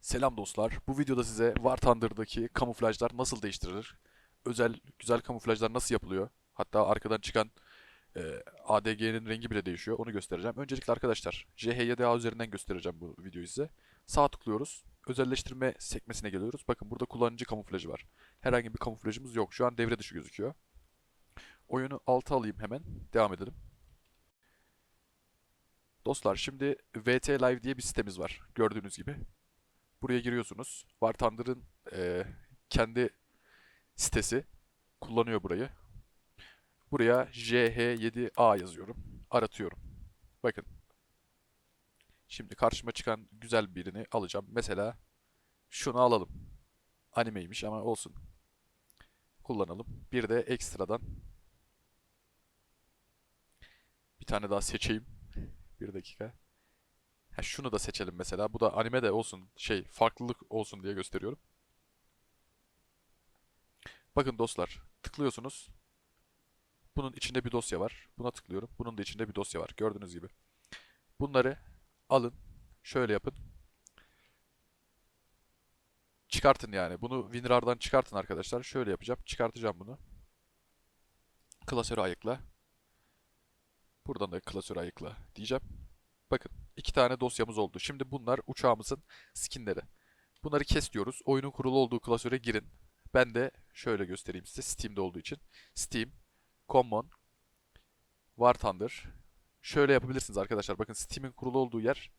Selam dostlar. Bu videoda size War Thunder'daki kamuflajlar nasıl değiştirilir? Özel güzel kamuflajlar nasıl yapılıyor? Hatta arkadan çıkan e, ADG'nin rengi bile değişiyor. Onu göstereceğim. Öncelikle arkadaşlar JHYDA üzerinden göstereceğim bu videoyu size. Sağ tıklıyoruz. Özelleştirme sekmesine geliyoruz. Bakın burada kullanıcı kamuflajı var. Herhangi bir kamuflajımız yok. Şu an devre dışı gözüküyor. Oyunu alta alayım hemen. Devam edelim. Dostlar şimdi VT Live diye bir sitemiz var. Gördüğünüz gibi. Buraya giriyorsunuz. War Thunder'ın eee, kendi sitesi kullanıyor burayı. Buraya JH7A yazıyorum. Aratıyorum. Bakın. Şimdi karşıma çıkan güzel birini alacağım. Mesela şunu alalım. Animeymiş ama olsun. Kullanalım. Bir de ekstradan bir tane daha seçeyim. Bir dakika. Ha, şunu da seçelim mesela. Bu da anime de olsun. Şey, farklılık olsun diye gösteriyorum. Bakın dostlar, tıklıyorsunuz. Bunun içinde bir dosya var. Buna tıklıyorum. Bunun da içinde bir dosya var. Gördüğünüz gibi. Bunları alın. Şöyle yapın. Çıkartın yani. Bunu WinRAR'dan çıkartın arkadaşlar. Şöyle yapacağım. Çıkartacağım bunu. Klasörü ayıkla. Buradan da klasörü ayıkla diyeceğim. Bakın iki tane dosyamız oldu. Şimdi bunlar uçağımızın skinleri. Bunları kes diyoruz. Oyunun kurulu olduğu klasöre girin. Ben de şöyle göstereyim size Steam'de olduğu için. Steam, Common, War Thunder. Şöyle yapabilirsiniz arkadaşlar. Bakın Steam'in kurulu olduğu yer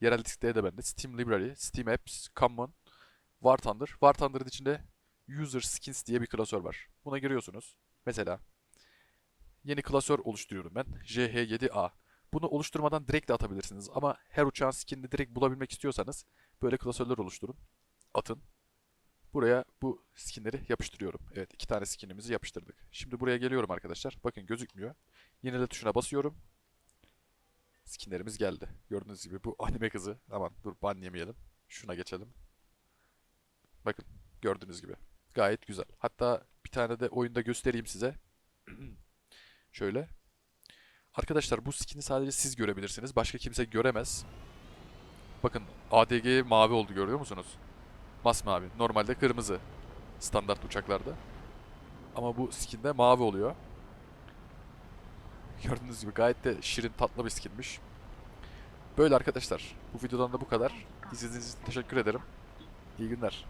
yerel diskte de bende. Steam Library, Steam Apps, Common, War Thunder. War Thunder'ın içinde User Skins diye bir klasör var. Buna giriyorsunuz. Mesela yeni klasör oluşturuyorum ben. JH7A. Bunu oluşturmadan direkt de atabilirsiniz. Ama her uçağın skinini direkt bulabilmek istiyorsanız böyle klasörler oluşturun. Atın. Buraya bu skinleri yapıştırıyorum. Evet iki tane skinimizi yapıştırdık. Şimdi buraya geliyorum arkadaşlar. Bakın gözükmüyor. Yenile tuşuna basıyorum. Skinlerimiz geldi. Gördüğünüz gibi bu anime kızı. Aman dur ban yemeyelim. Şuna geçelim. Bakın gördüğünüz gibi. Gayet güzel. Hatta bir tane de oyunda göstereyim size. Şöyle. Arkadaşlar bu skin'i sadece siz görebilirsiniz. Başka kimse göremez. Bakın ADG mavi oldu görüyor musunuz? Masmavi. Normalde kırmızı. Standart uçaklarda. Ama bu skinde mavi oluyor. Gördüğünüz gibi gayet de şirin tatlı bir skinmiş. Böyle arkadaşlar. Bu videodan da bu kadar. İzlediğiniz için teşekkür ederim. İyi günler.